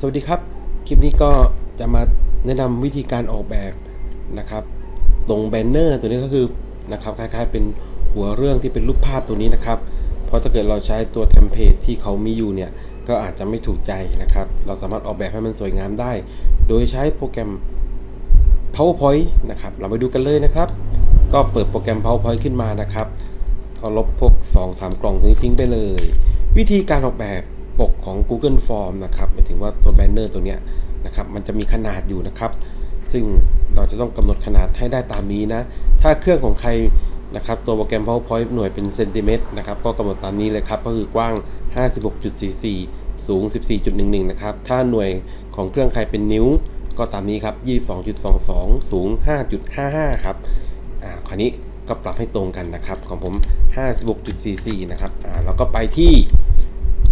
สวัสดีครับ คลิปนี้ก็จะมาแนะนำวิธีการออกแบบนะครับ ตรงแบนเนอร์ตัวนี้ก็คือนะครับคล้ายๆ เป็นหัวเรื่องที่เป็นรูปภาพตัวนี้นะครับ เพราะถ้าเกิดเราใช้ตัวเทมเพลตที่เขามีอยู่เนี่ยก็อาจจะไม่ถูกใจนะครับ เราสามารถออกแบบให้มันสวยงามได้ โดยใช้โปรแกรม PowerPoint นะครับ เราไปดูกันเลยนะครับ ก็เปิดโปรแกรม PowerPoint ขึ้นมานะครับ ก็ลบพวก 2-3 กล่องนี้ทิ้งไปเลย วิธีการออกแบบ ปกของ Google Form นะครับหมายถึงว่าตัวแบนเนอร์ตัวเนี้ยนะครับมันจะมีขนาดอยู่นะครับ ซึ่งเราจะต้องกำหนดขนาดให้ได้ตามนี้นะ ถ้าเครื่องของใครนะครับตัวโปรแกรม PowerPoint หน่วยเป็นเซนติเมตรนะครับก็กำหนดตามนี้เลยครับก็คือกว้าง 56.44 สูง 14.11 นะครับ ถ้าหน่วยของเครื่องใครเป็นนิ้วก็ตามนี้ครับ 22.22 สูง 5.55 ครับ อ่า คราวนี้ก็ปรับให้ตรงกันนะครับ ของผม 56.44 นะครับ อ่าแล้วก็ไปที่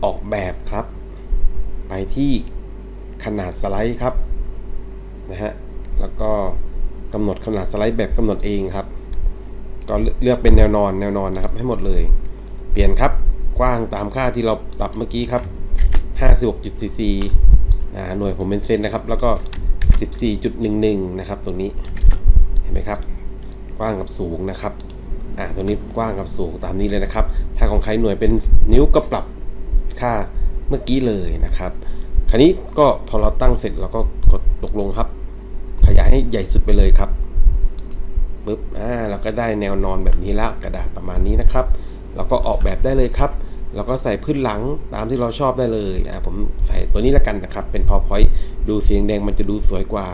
ออกแบบครับ ไปที่ขนาดสไลด์ครับนะฮะแล้วก็กำหนดขนาดสไลด์แบบกำหนดเองครับ ก็เลือกเป็นแนวนอนแนวนอนนะครับ ให้หมดเลย เปลี่ยนครับกว้างตามค่าที่เราปรับเมื่อกี้ครับ56.44อ่าหน่วยผมเป็นเซนนะครับ แล้วก็ 14.11 นะครับ ตรงนี้เห็นไหมครับ กว้างกับสูงนะครับอ่าตรงนี้กว้างกับสูงตามนี้เลยนะครับ ถ้าของใครหน่วยเป็นนิ้วก็ปรับ ค่าเมื่อกี้เลยนะครับ คราวนี้ก็พอเราตั้งเสร็จเราก็กดตกลงครับ ขยายให้ใหญ่สุดไปเลยครับปึ๊บอ่าเราก็ได้แนวนอนแบบนี้แล้วกระดาษประมาณนี้นะครับเราก็ออกแบบได้เลยครับเราก็ใส่พื้นหลังตามที่เราชอบได้เลยอ่าผมใส่ตัวนี้แล้วกันนะครับ เป็น PowerPoint ดูสีแดงมันจะดูสวยกว่า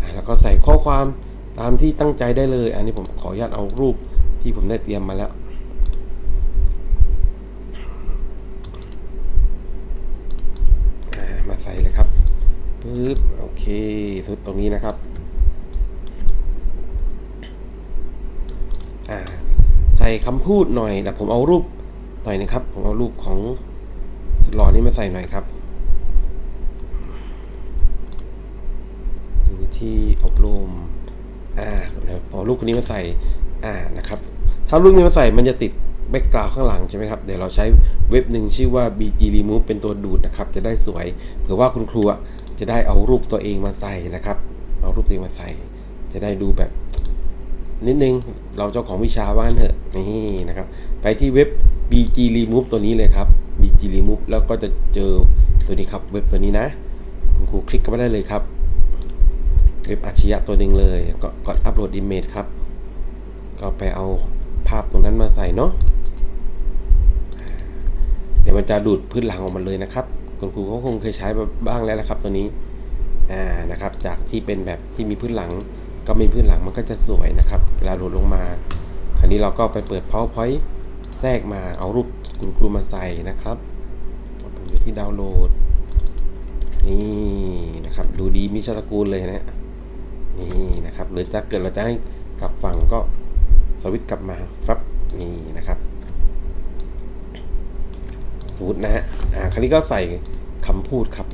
อ่า แล้วก็ใส่ข้อความตามที่ตั้งใจได้เลย อันนี้ผมขออนุญาตเอารูปที่ผมได้เตรียมมาแล้ว อ่า มาใส่เลยครับ ปึ๊บ โอเคุดตรงนี้นะครับใส่คำพูดหน่อยแต่ผมเอารูปหน่อยนะครับ ผมเอารูปของสุดหล่อนี้มาใส่หน่อยครับดูที่อบรมอ่าเดี๋ยวพอรูปคนนี้มาใส่อ่านะครับ ถ้ารูปนี้มาใส่มันจะติดแบ็กกราวข้างหลังใช่ไหมครับ เดี๋ยวเราใช้เว็บหนึ่งชื่อว่า BG Remove เป็นตัวดูดนะครับ จะได้สวย เผื่อว่าคุณครู จะได้เอารูปตัวเองมาใส่นะครับ เอารูปตัวเองมาใส่ จะได้ดูแบบนิดนึง เราเจ้าของวิชาว่านเถอะนี่นะครับ ไปที่เว็บ BG Remove ตัวนี้เลยครับ BG Remove แล้วก็จะเจอตัวนี้ครับ เว็บตัวนี้นะ คุณครูคลิกเข้าไปได้เลยครับ เว็บอาชญะตัวหนึ่งเลยก็กดอัปโหลดอิมเมจครับ ก็ไปเอาภาพตรงนั้นมาใส่เนาะเดี๋ยวมันจะดูดพื้นหลังออกมาเลยนะครับ คุณครูก็คงเคยใช้บ้างแล้วนะครับตัวนี้อ่านะครับจากที่เป็นแบบที่มีพื้นหลัง ก็มีพื้นหลังมันก็จะสวยนะครับเวลาโหลดลงมา คราวนี้เราก็ไปเปิด powerpoint แทรกมาเอารูปคุณครูมาใส่นะครับผมอยู่ที่ดาวน์โหลดนี่นะครับดูดีมีชาตกูลเลยนะนี่นะครับหรือถ้าเกิดเราจะให้กลับฝั่งก็สวิตช์กลับมาฟับนี่นะครับ สมมตินะฮะอ่าคราวนี้ก็ใส่คำพูดครับ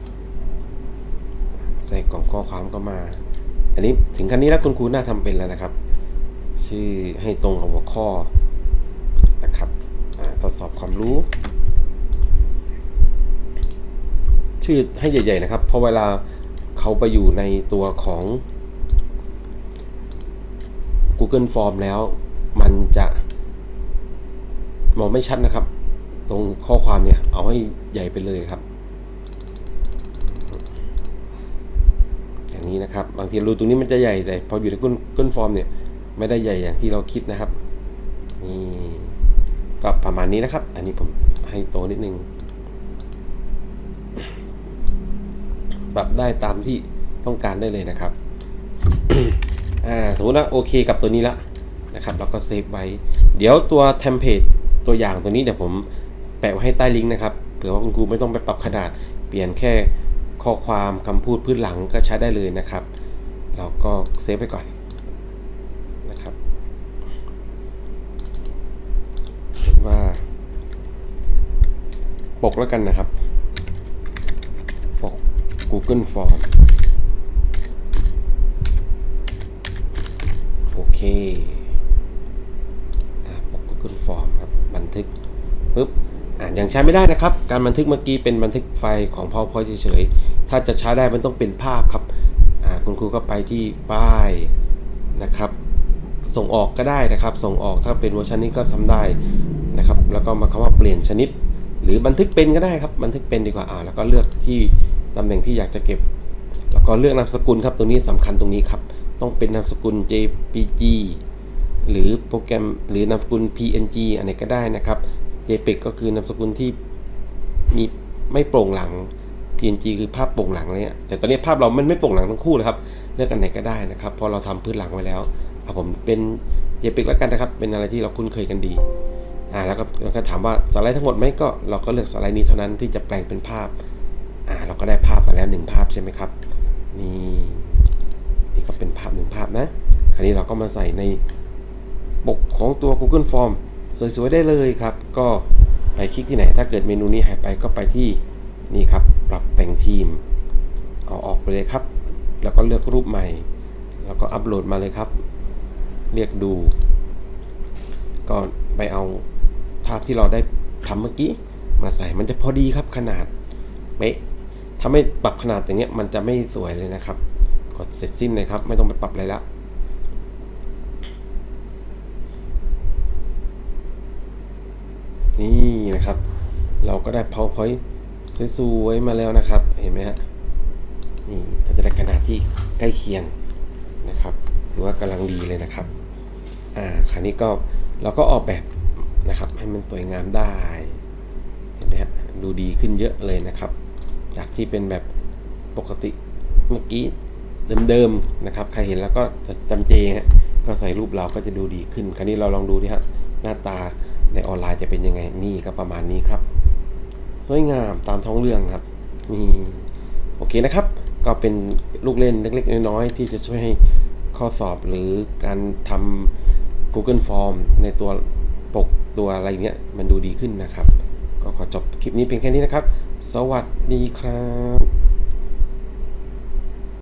ใส่กล่องข้อความก็มา อันนี้ถึงคันนี้แล้วคุณครูน่าทำเป็นแล้วนะครับ ชื่อให้ตรงกับหัวข้อนะครับอ่าทดสอบความรู้ ชื่อให้ใหญ่ ๆ นะครับ เพราะเวลาเขาไปอยู่ในตัวของ Google Form แล้วมันจะมองไม่ชัดนะครับ ตรงข้อความเนี่ยเอาให้ใหญ่ไปเลยครับ อย่างนี้นะครับ บางทีรูตรงนี้มันจะใหญ่แต่พออยู่ใน Google Form เนี่ยไม่ได้ใหญ่อย่างที่เราคิดนะครับนี่ก็ประมาณนี้นะครับ อันนี้ผมให้โตนิดนึงปรับได้ตามที่ต้องการได้เลยนะครับอ่าสมมติว่าโอเคกับตัวนี้ละนะครับ เราก็เซฟไว้ เดี๋ยวตัวเทมเพลตตัวอย่างตัวนี้เดี๋ยวผมะไว้ให้ใต้ลิงก์นะครับ เผื่อว่าคุณครูไม่ต้องไปปรับขนาด เปลี่ยนแค่ข้อความคำพูดพื้นหลังก็ใช้ได้เลยนะครับ เราก็เซฟไปก่อนนะครับว่าปกแล้วกันนะครับ ปก Google Form โอเคปก Google Form ครับ บันทึกปุ๊บ อ่ายังใช้ไม่ได้นะครับ การบันทึกเมื่อกี้เป็นบันทึกไฟล์ของ PowerPoint เฉยๆ ถ้าจะใช้ได้มันต้องเป็นภาพครับอ่าคุณครูก็ไปที่ป้ายนะครับ ส่งออกก็ได้นะครับ ส่งออกถ้าเป็นเวอร์ชันนี้ก็ทำได้นะครับ แล้วก็มาคำว่าเปลี่ยนชนิด หรือบันทึกเป็นก็ได้ครับ บันทึกเป็นดีกว่าอ่าแล้วก็เลือกที่ตำแหน่งที่อยากจะเก็บ แล้วก็เลือกนามสกุลครับ ตรงนี้สำคัญตรงนี้ครับ ต้องเป็นนามสกุล JPG หรือโปรแกรมหรือนามสกุล PNG อันไหนก็ได้นะครับ JPEG ก็คือนามสกุลที่มีไม่โปร่งหลัง PNG คือภาพโปร่งหลังเลยอะแต่ตอนนี้ภาพเรามันไม่โปร่งหลังทั้งคู่นะครับเลือกอันไหนก็ได้นะครับเพอเราทำพื้นหลังไว้แล้วเอาผมเป็น JPEG แล้วกันนะครับ เป็นอะไรที่เราคุ้นเคยกันดีอ่าแล้วก็ก็ถามว่าสไลด์ทั้งหมดไหมก็เราก็เลือกสไลด์นี้เท่านั้นที่จะแปลงเป็นภาพอ่าเราก็ได้ภาพมาแล้วหนึ่งภาพใช่ไหมครับนี่นี่ก็เป็นภาพหนึ่งภาพนะ คราวนี้เราก็มาใส่ในปกของตัว Google Form สวยๆได้เลยครับ ก็ไปคลิกที่ไหน ถ้าเกิดเมนูนี้หายไปก็ไปที่นี่ครับ ปรับแต่งทีม เอาออกไปเลยครับ แล้วก็เลือกรูปใหม่ แล้วก็อัปโหลดมาเลยครับ เรียกดู ก็ไปเอาภาพที่เราได้ทำเมื่อกี้มาใส่ มันจะพอดีครับขนาดเป๊ะถ้าไม่ปรับขนาดอย่างเงี้ยมันจะไม่สวยเลยนะครับ กดเสร็จสิ้นเลยครับ ไม่ต้องไปปรับอะไรแล้ว นี่นะครับ เราก็ได้ PowerPoint สวยๆมาแล้วนะครับ เห็นไหมฮะ นี่ก็จะได้ขนาดที่ใกล้เคียงนะครับ ถือว่ากำลังดีเลยนะครับ อ่า คราวนี้ก็เราก็ออกแบบนะครับ ให้มันสวยงามได้ เห็นไหมฮะ ดูดีขึ้นเยอะเลยนะครับ จากที่เป็นแบบปกติเมื่อกี้เดิมๆนะครับ ใครเห็นแล้วก็จะจำเจฮะก็ใส่รูปเราก็จะดูดีขึ้น คราวนี้เราลองดูดิฮะหน้าตา ในออนไลน์จะเป็นยังไงนี่ก็ประมาณนี้ครับ สวยงามตามท้องเรื่องครับนี่โอเคนะครับ ก็เป็นลูกเล่นเล็กๆน้อยๆที่จะช่วยให้ข้อสอบหรือการทำ Google Form ในตัวปกตัวอะไรเนี้ยมันดูดีขึ้นนะครับ ก็ขอจบคลิปนี้เพียงแค่นี้นะครับ สวัสดีครับ